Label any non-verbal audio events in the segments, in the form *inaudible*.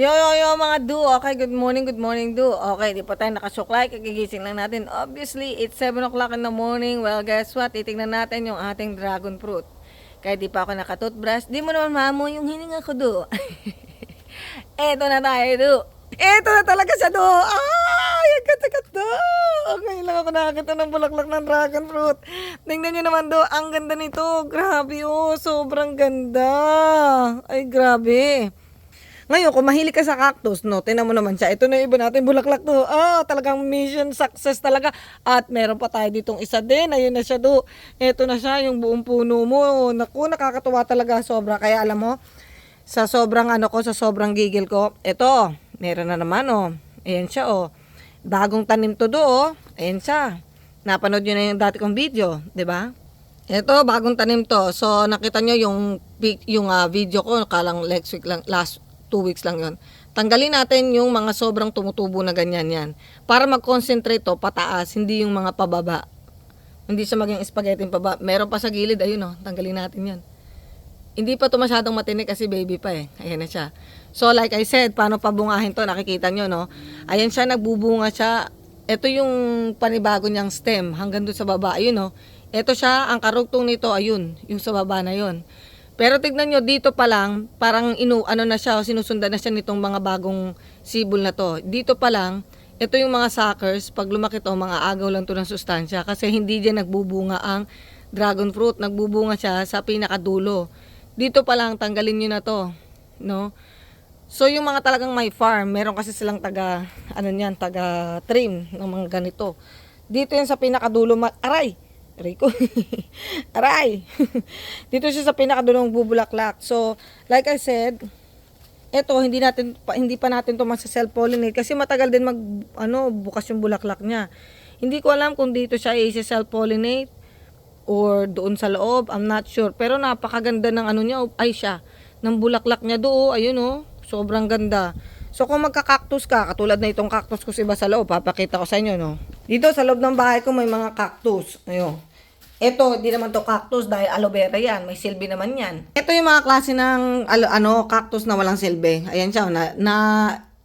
Yo, yo, yo, mga do. Okay, good morning, good morning, do. Okay, di pa tayo nakasuklay. Kagigising lang natin. Obviously, it's 7 o'clock in the morning. Well, guess what? Titignan natin yung ating dragon fruit. Kaya di pa ako nakatoothbrush. Di mo naman mamo yung hininga ko, do. *laughs* Eto na tayo, do. Eto na talaga siya, do. Ay, ang ganda-ganda. Okay lang ako nakakita ng bulaklak ng dragon fruit. Tingnan nyo naman, do. Ang ganda nito. Grabe, oh. Sobrang ganda. Ay, grabe. Ngayon, kung mahilig ka sa cactus, no, tinan mo naman siya. Ito na yung iba natin, bulaklak to. Ah, talagang mission success talaga. At meron pa tayo ditong isa din. Ayun na siya do. Ito na siya, yung buong puno mo. Naku, nakakatuwa talaga sobra. Kaya alam mo, sa sobrang ano ko, sa sobrang gigil ko, ito, meron na naman, oh. Ayan siya, oh. Bagong tanim to do, oh. Ayan siya. Napanood nyo na yung dati kong video, di ba? Ito, bagong tanim to. So, nakita nyo yung, yung ah, video ko, kalang next week lang, last two weeks lang yon. Tanggalin natin yung mga sobrang tumutubo na ganyan yan. Para mag-concentrate to, pataas, hindi yung mga pababa. Hindi siya maging spaghetti pababa. Meron pa sa gilid, ayun oh, tanggalin natin yan. Hindi pa to masyadong matinik kasi baby pa eh. Ayan na siya. So like I said, paano pabungahin to? Nakikita nyo, no? Ayan siya, nagbubunga siya. Ito yung panibago niyang stem hanggang doon sa baba. Ayun, no? Ito siya, ang karugtong nito, ayun, yung sa baba na yun. Pero tignan nyo, dito pa lang, parang inu, ano na siya, sinusundan na siya nitong mga bagong sibol na to. Dito pa lang, ito yung mga suckers, pag lumaki to, mga agaw lang to ng sustansya. Kasi hindi dyan nagbubunga ang dragon fruit, nagbubunga siya sa pinakadulo. Dito pa lang, tanggalin nyo na to. No? So, yung mga talagang may farm, meron kasi silang taga, ano niyan, taga trim ng mga ganito. Dito yan sa pinakadulo, aray! Aray ko. *laughs* aray! *laughs* Dito siya sa pinakadulong bubulaklak. So, like I said, eto hindi natin hindi pa natin to self pollinate kasi matagal din mag ano bukas yung bulaklak niya. Hindi ko alam kung dito siya i-self pollinate or doon sa loob, I'm not sure. Pero napakaganda ng ano niya, ay siya, ng bulaklak niya doon, ayun oh, sobrang ganda. So kung magka-cactus ka, katulad na itong cactus ko sa iba sa loob, papakita ko sa inyo, no. Dito sa loob ng bahay ko may mga cactus. Ayun. Ito, di naman to cactus dahil aloe vera yan. May silbi naman yan. Ito yung mga klase ng alo, ano, cactus na walang silbi. Ayan siya, na, na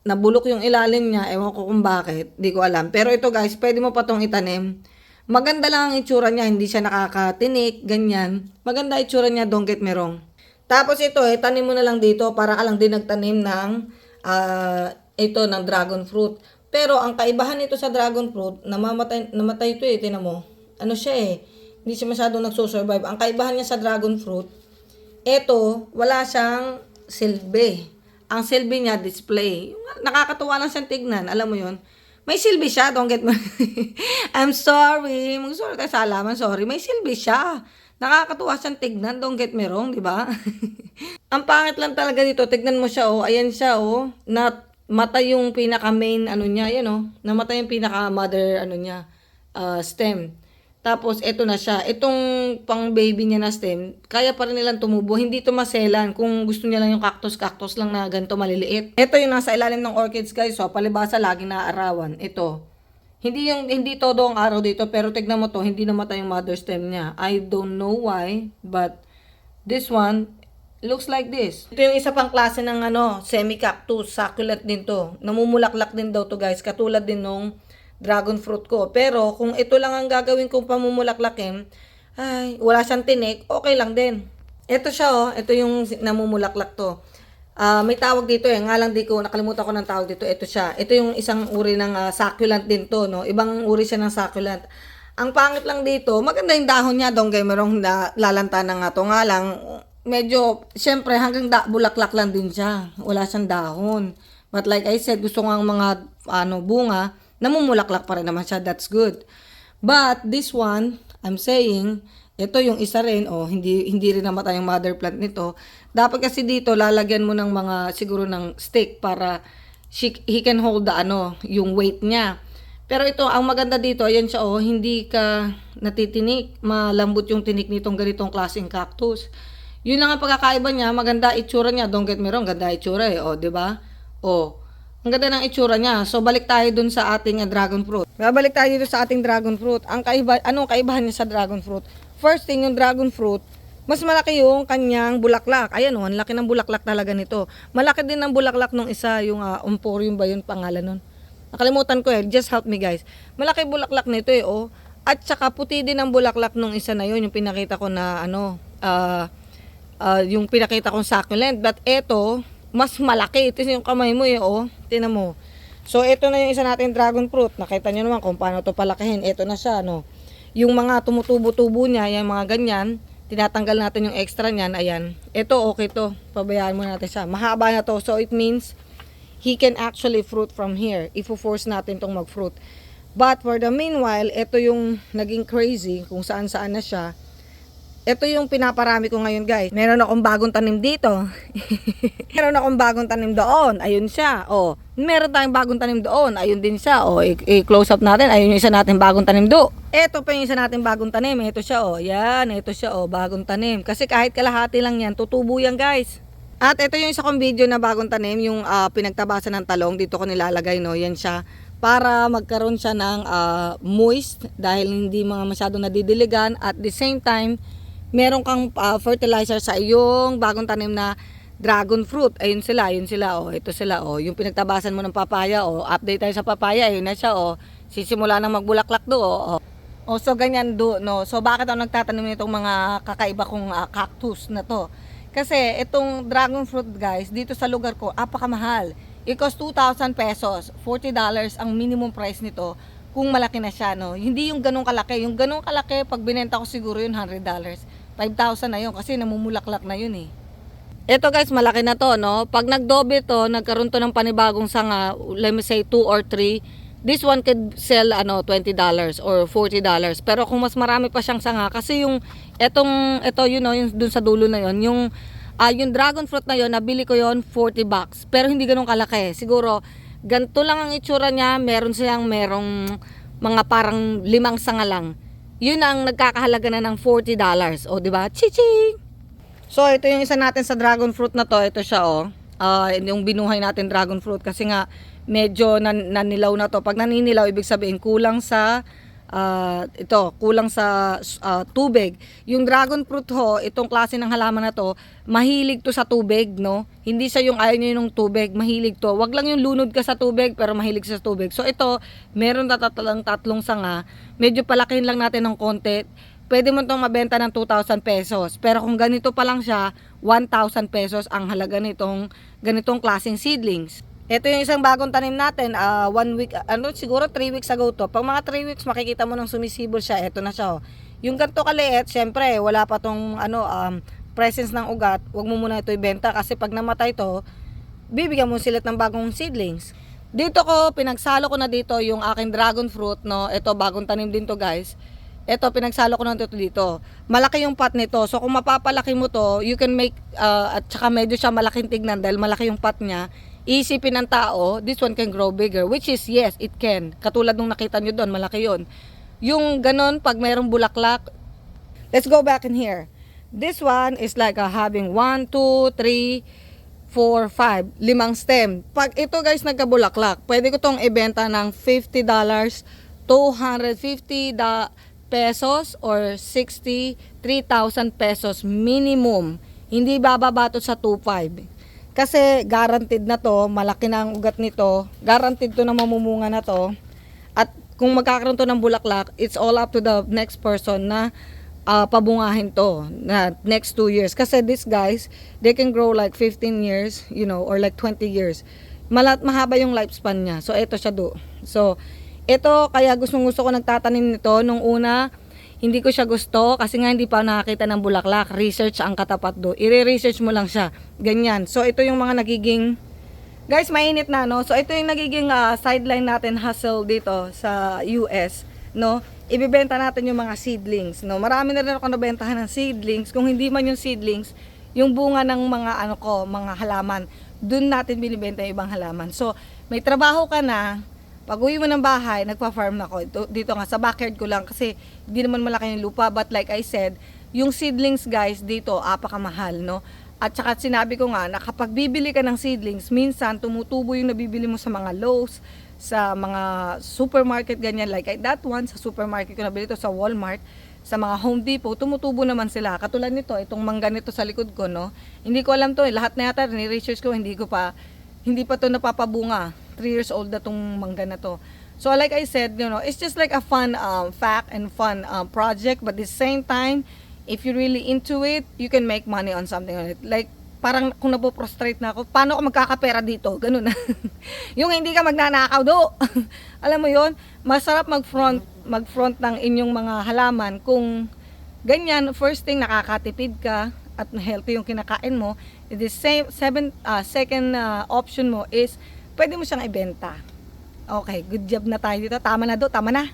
nabulok yung ilalim niya. Ewan ko kung bakit. Di ko alam. Pero ito guys, pwede mo pa tong itanim. Maganda lang ang itsura niya. Hindi siya nakakatinik, ganyan. Maganda itsura niya, don't get me wrong. Tapos ito, eh, tanim mo na lang dito para ka lang din nagtanim ng ah, ito, ng dragon fruit. Pero ang kaibahan nito sa dragon fruit, namamatay, namatay ito eh, tinan mo. Ano siya eh, hindi siya masyadong nagsusurvive. Ang kaibahan niya sa dragon fruit, ito, wala siyang silbi. Ang silbi niya, display. Nakakatuwa lang siyang tignan, alam mo yon May silbi siya, don't get me. *laughs* I'm sorry. Mag-sorry tayo sa alaman, sorry. May silbi siya. Nakakatuwa siyang tignan, don't get me wrong, di ba? *laughs* Ang pangit lang talaga dito, tignan mo siya, oh. Ayan siya, oh. Na matay yung pinaka main ano niya, yan oh. Namatay yung pinaka mother ano niya, ah, stem. Tapos eto na siya. Itong pang baby niya na stem, kaya pa rin nilang tumubo. Hindi to maselan. Kung gusto niya lang yung cactus, cactus lang na ganito maliliit. Ito yung nasa ilalim ng orchids guys. So, palibasa lagi naaarawan. Ito. Hindi yung hindi todo ang araw dito pero tignan mo to, hindi namatay yung mother stem niya. I don't know why, but this one looks like this. Ito yung isa pang klase ng ano, semi-cactus, succulent din to. Namumulaklak din daw to guys, katulad din nung dragon fruit ko. Pero kung ito lang ang gagawin kong pamumulaklakin, ay, wala siyang tinik, okay lang din. Ito siya oh, ito yung namumulaklak to. Ah, may tawag dito eh, nga lang di ko nakalimutan ko ng tawag dito. Ito siya. Ito yung isang uri ng ah, succulent din to, no. Ibang uri siya ng succulent. Ang pangit lang dito, maganda yung dahon niya, dong gay merong na, lalanta na nga to nga lang. Medyo, syempre, hanggang da, bulaklak lang din siya. Wala siyang dahon. But like I said, gusto nga mga ano, bunga, namumulaklak pa rin naman siya. That's good. But this one, I'm saying, ito yung isa rin, oh, hindi hindi rin namatay yung mother plant nito. Dapat kasi dito lalagyan mo ng mga siguro ng stick para she, he can hold the ano, yung weight niya. Pero ito, ang maganda dito, ayan siya, oh, hindi ka natitinik. Malambot yung tinik nitong ganitong klaseng cactus. Yun lang ang pagkakaiba niya, maganda itsura niya. Don't get me wrong, ganda itsura eh, oh, 'di ba? Oh, ang ganda ng itsura niya. So, balik tayo dun sa ating uh, dragon fruit. Babalik tayo dito sa ating dragon fruit. Ang kaiba, anong kaibahan niya sa dragon fruit? First thing, yung dragon fruit, mas malaki yung kanyang bulaklak. Ayan oh, ang laki ng bulaklak talaga nito. Malaki din ang bulaklak nung isa, yung uh, Emporium ba yun pangalan nun? Nakalimutan ko eh, just help me guys. Malaki bulaklak nito eh, oh. At saka puti din ang bulaklak nung isa na yun, yung pinakita ko na ano, ah, ah, yung pinakita kong succulent. But eto, mas malaki. Ito yung kamay mo eh, oh. Tinan mo. So, ito na yung isa natin dragon fruit. Nakita nyo naman kung paano to palakihin. Ito na siya, no. Yung mga tumutubo-tubo niya, yung mga ganyan, tinatanggal natin yung extra niyan, ayan. Ito, okay to. Pabayaan mo natin siya. Mahaba na to. So, it means, he can actually fruit from here. Ifo-force natin tong mag-fruit. But for the meanwhile, ito yung naging crazy kung saan-saan na siya. Ito yung pinaparami ko ngayon guys. Meron akong bagong tanim dito. *laughs* Meron akong bagong tanim doon. Ayun siya. Oh, meron tayong bagong tanim doon. Ayun din siya. Oh, i- i-close up natin. Ayun yung isa natin bagong tanim do. Ito pa yung isa natin bagong tanim. Ito siya oh. Yan, ito siya oh, bagong tanim. Kasi kahit kalahati lang yan, tutubo yan guys. At ito yung isa kong video na bagong tanim, yung ah, pinagtabasan ng talong. Dito ko nilalagay, no? Yan siya. Para magkaroon siya ng ah, moist dahil hindi mga masyadong nadidiligan. At the same time, meron kang ah, fertilizer sa iyong bagong tanim na dragon fruit. Ayun sila, ayun sila, oh. Ito sila, oh. Yung pinagtabasan mo ng papaya, oh. Update tayo sa papaya, ayun na siya, oh. Sisimula nang magbulaklak do, oh. oh. Oh, so ganyan do, no. So bakit ako nagtatanim nitong mga kakaiba kong ah, cactus na to? Kasi itong dragon fruit guys, dito sa lugar ko, apakamahal. It costs 2,000 pesos. $40 ang minimum price nito kung malaki na siya, no. Hindi yung ganong kalaki. Yung ganong kalaki, pag binenta ko siguro yun, $100. 5,000 na yun kasi namumulaklak na yun eh. Ito guys, malaki na to, no? Pag nagdobe to, nagkaroon to ng panibagong sanga, let me say 2 or 3, this one could sell ano $20 or $40. Pero kung mas marami pa siyang sanga kasi yung etong ito you know, yung dun sa dulo na yon, yung ah, yung dragon fruit na yon, nabili ko yon 40 bucks. Pero hindi ganun kalaki. Siguro ganito lang ang itsura niya, meron siyang merong mga parang limang sanga lang. Yun ang nagkakahalaga na ng $40. O, di ba? Chiching! So, ito yung isa natin sa dragon fruit na to. Ito siya, oh. Ah, yung binuhay natin dragon fruit. Kasi nga, medyo nan nanilaw na to. Pag naninilaw, ibig sabihin, kulang sa, ah, ito, kulang sa ah, tubig. Yung dragon fruit ho, itong klase ng halaman na to, mahilig to sa tubig, no? Hindi siya yung ayaw niya yung tubig, mahilig to. Wag lang yung lunod ka sa tubig, pero mahilig sa tubig. So, ito, meron na tatalang tatlong sanga. Medyo palakihin lang natin ng konti pwede mo itong mabenta ng 2,000 pesos. Pero kung ganito pa lang siya, 1,000 pesos ang halaga nitong ganitong klaseng seedlings. Ito yung isang bagong tanim natin, ah, one week, ano, siguro 3 weeks ago to. Pag mga 3 weeks, makikita mo nang sumisibol siya. Ito na siya. Oh. Yung ganito kaliit, syempre, wala pa tong ano, um, presence ng ugat. Huwag mo muna ito ibenta kasi pag namatay to, bibigyan mo sila ng bagong seedlings. Dito ko, pinagsalo ko na dito yung aking dragon fruit, no? Ito, bagong tanim din to guys. Ito, pinagsalo ko na dito dito. Malaki yung pot nito. So, kung mapapalaki mo to, you can make, uh, at saka medyo siya malaking tignan dahil malaki yung pot niya. Isipin ng tao, this one can grow bigger. Which is, yes, it can. Katulad nung nakita nyo doon, malaki yun. Yung ganon, pag mayroong bulaklak, let's go back in here. This one is like uh, having 1, 2, 3, 4, 5, limang stem. Pag ito guys nagkabulaklak, pwede ko tong ibenta ng $50, 250 da pesos or 63,000 pesos minimum. Hindi bababa to sa 2.5. Kasi guaranteed na to, malaki na ang ugat nito, guaranteed to na mamumunga na to. At kung magkakaroon to ng bulaklak, it's all up to the next person na ah, pabungahin to na next 2 years. Kasi these guys, they can grow like 15 years, you know, or like 20 years. Malat mahaba yung lifespan niya. So, ito siya do. So, ito, kaya gustong gusto ko nagtatanim nito. Nung una, hindi ko siya gusto kasi nga hindi pa nakakita ng bulaklak. Research ang katapat do. I-research mo lang siya. Ganyan. So, ito yung mga nagiging Guys, mainit na, no? So, ito yung nagiging ah, sideline natin hustle dito sa US, no? Ibibenta natin yung mga seedlings, no? Marami na rin ako nabentahan ng seedlings. Kung hindi man yung seedlings, yung bunga ng mga ano ko, mga halaman, dun natin binibenta yung ibang halaman. So, may trabaho ka na, pag uwi mo ng bahay, nagpa-farm na ako. Ito, dito nga, sa backyard ko lang kasi hindi naman malaki yung lupa. But like I said, yung seedlings guys dito, apakamahal, no? At saka sinabi ko nga na kapag bibili ka ng seedlings, minsan tumutubo yung nabibili mo sa mga Lowe's, sa mga supermarket ganyan like that one sa supermarket ko nabili to sa Walmart sa mga Home Depot, tumutubo naman sila. Katulad nito, itong mangga nito sa likod ko, no? Hindi ko alam to, eh. lahat na yata, ni-research ko, hindi ko pa, hindi pa to napapabunga. 3 years old na tong mangga na to. So like I said, you know, it's just like a fun um, fact and fun um, project, but at the same time, if you're really into it, you can make money on something on it. Like, parang kung napoprostrate na ako, paano ako magkakapera dito? Ganun na. *laughs* yung hindi ka magnanakaw do. *laughs* Alam mo yon masarap mag-front, mag-front ng inyong mga halaman kung ganyan, first thing, nakakatipid ka at healthy yung kinakain mo. The same, seven, ah, second ah, option mo is, pwede mo siyang ibenta. Okay, good job na tayo dito. Tama na do, tama na.